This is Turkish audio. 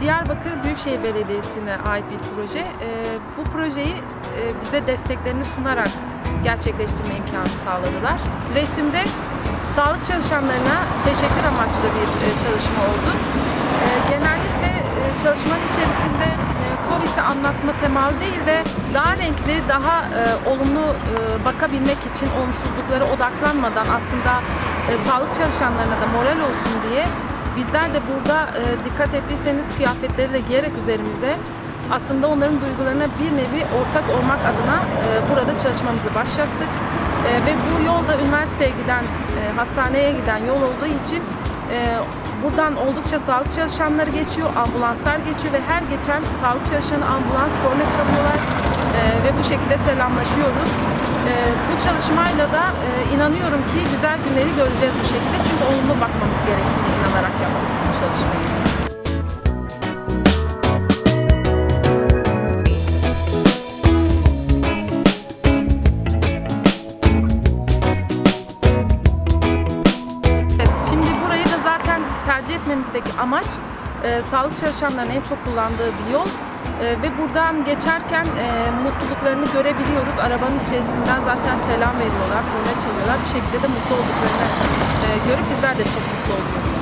Diyarbakır Büyükşehir Belediyesi'ne ait bir proje. Ee, bu projeyi e, bize desteklerini sunarak gerçekleştirme imkanı sağladılar. Resimde sağlık çalışanlarına teşekkür amaçlı bir e, çalışma oldu. Ee, genellikle e, çalışmanın içerisinde Covid'i anlatma temalı değil de daha renkli, daha olumlu bakabilmek için olumsuzluklara odaklanmadan aslında sağlık çalışanlarına da moral olsun diye bizler de burada e, dikkat ettiyseniz kıyafetleri de giyerek üzerimize aslında onların duygularına bir nevi ortak olmak adına e, burada çalışmamızı başlattık. E, ve bu yolda üniversiteye giden, e, hastaneye giden yol olduğu için e, buradan oldukça sağlık çalışanları geçiyor, ambulanslar geçiyor ve her geçen sağlık çalışanı ambulans korna çalıyorlar e, ve bu şekilde selamlaşıyoruz. E, bu çalışmayla da e, inanıyorum ki güzel günleri göreceğiz bu şekilde çünkü olumlu bakmamız gerektiğine bu çalışmayı. Tercih etmemizdeki amaç e, sağlık çalışanlarının en çok kullandığı bir yol. E, ve buradan geçerken e, mutluluklarını görebiliyoruz. Arabanın içerisinden zaten selam veriyorlar, korna çalıyorlar. Bir şekilde de mutlu olduklarını e, görüp bizler de çok mutlu oluyoruz.